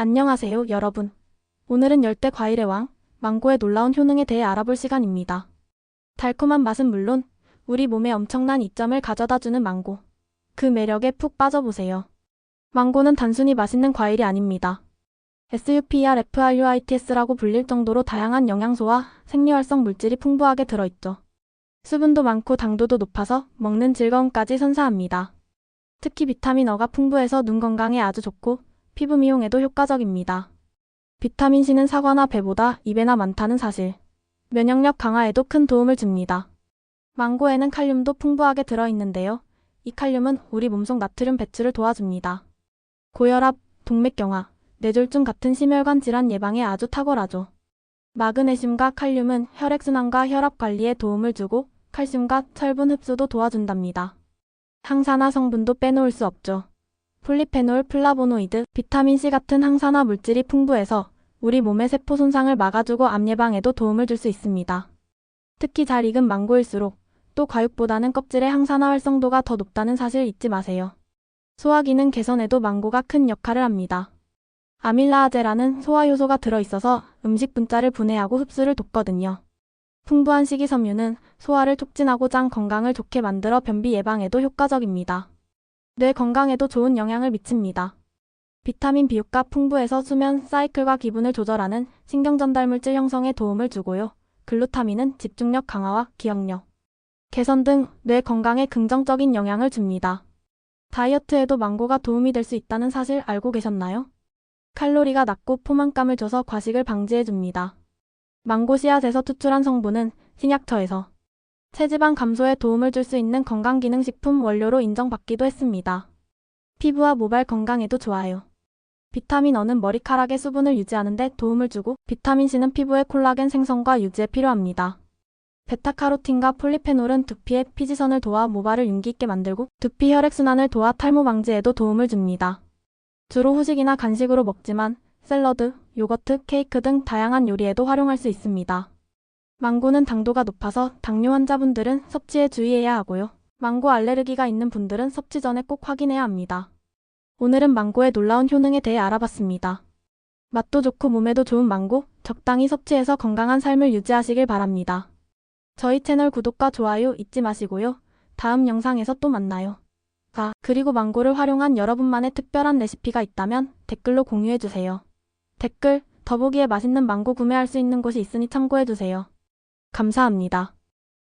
안녕하세요, 여러분. 오늘은 열대 과일의 왕, 망고의 놀라운 효능에 대해 알아볼 시간입니다. 달콤한 맛은 물론 우리 몸에 엄청난 이점을 가져다 주는 망고. 그 매력에 푹 빠져보세요. 망고는 단순히 맛있는 과일이 아닙니다. SUPRFRUITS라고 불릴 정도로 다양한 영양소와 생리활성 물질이 풍부하게 들어있죠. 수분도 많고 당도도 높아서 먹는 즐거움까지 선사합니다. 특히 비타민 어가 풍부해서 눈 건강에 아주 좋고 피부 미용에도 효과적입니다. 비타민 C는 사과나 배보다 2배나 많다는 사실. 면역력 강화에도 큰 도움을 줍니다. 망고에는 칼륨도 풍부하게 들어있는데요. 이 칼륨은 우리 몸속 나트륨 배출을 도와줍니다. 고혈압, 동맥경화, 뇌졸중 같은 심혈관 질환 예방에 아주 탁월하죠. 마그네슘과 칼륨은 혈액순환과 혈압 관리에 도움을 주고 칼슘과 철분 흡수도 도와준답니다. 항산화 성분도 빼놓을 수 없죠. 폴리페놀, 플라보노이드, 비타민C 같은 항산화 물질이 풍부해서 우리 몸의 세포 손상을 막아주고 암 예방에도 도움을 줄 수 있습니다. 특히 잘 익은 망고일수록 또 과육보다는 껍질의 항산화 활성도가 더 높다는 사실 잊지 마세요. 소화 기능 개선에도 망고가 큰 역할을 합니다. 아밀라아제라는 소화 요소가 들어있어서 음식 분자를 분해하고 흡수를 돕거든요. 풍부한 식이섬유는 소화를 촉진하고 장 건강을 좋게 만들어 변비 예방에도 효과적입니다. 뇌 건강에도 좋은 영향을 미칩니다. 비타민 B육가 풍부해서 수면 사이클과 기분을 조절하는 신경전달물질 형성에 도움을 주고요. 글루타민은 집중력 강화와 기억력, 개선 등 뇌 건강에 긍정적인 영향을 줍니다. 다이어트에도 망고가 도움이 될 수 있다는 사실 알고 계셨나요? 칼로리가 낮고 포만감을 줘서 과식을 방지해줍니다. 망고 씨앗에서 추출한 성분은 신약처에서 체지방 감소에 도움을 줄 수 있는 건강기능식품 원료로 인정받기도 했습니다. 피부와 모발 건강에도 좋아요. 비타민 어는 머리카락의 수분을 유지하는 데 도움을 주고 비타민 C는 피부의 콜라겐 생성과 유지에 필요합니다. 베타카로틴과 폴리페놀은 두피의 피지선을 도와 모발을 윤기 있게 만들고 두피 혈액순환을 도와 탈모 방지에도 도움을 줍니다. 주로 후식이나 간식으로 먹지만 샐러드, 요거트, 케이크 등 다양한 요리에도 활용할 수 있습니다. 망고는 당도가 높아서 당뇨 환자분들은 섭취에 주의해야 하고요. 망고 알레르기가 있는 분들은 섭취 전에 꼭 확인해야 합니다. 오늘은 망고의 놀라운 효능에 대해 알아봤습니다. 맛도 좋고 몸에도 좋은 망고, 적당히 섭취해서 건강한 삶을 유지하시길 바랍니다. 저희 채널 구독과 좋아요 잊지 마시고요. 다음 영상에서 또 만나요. 아, 그리고 망고를 활용한 여러분만의 특별한 레시피가 있다면 댓글로 공유해주세요. 댓글, 더보기에 맛있는 망고 구매할 수 있는 곳이 있으니 참고해주세요. 감사합니다.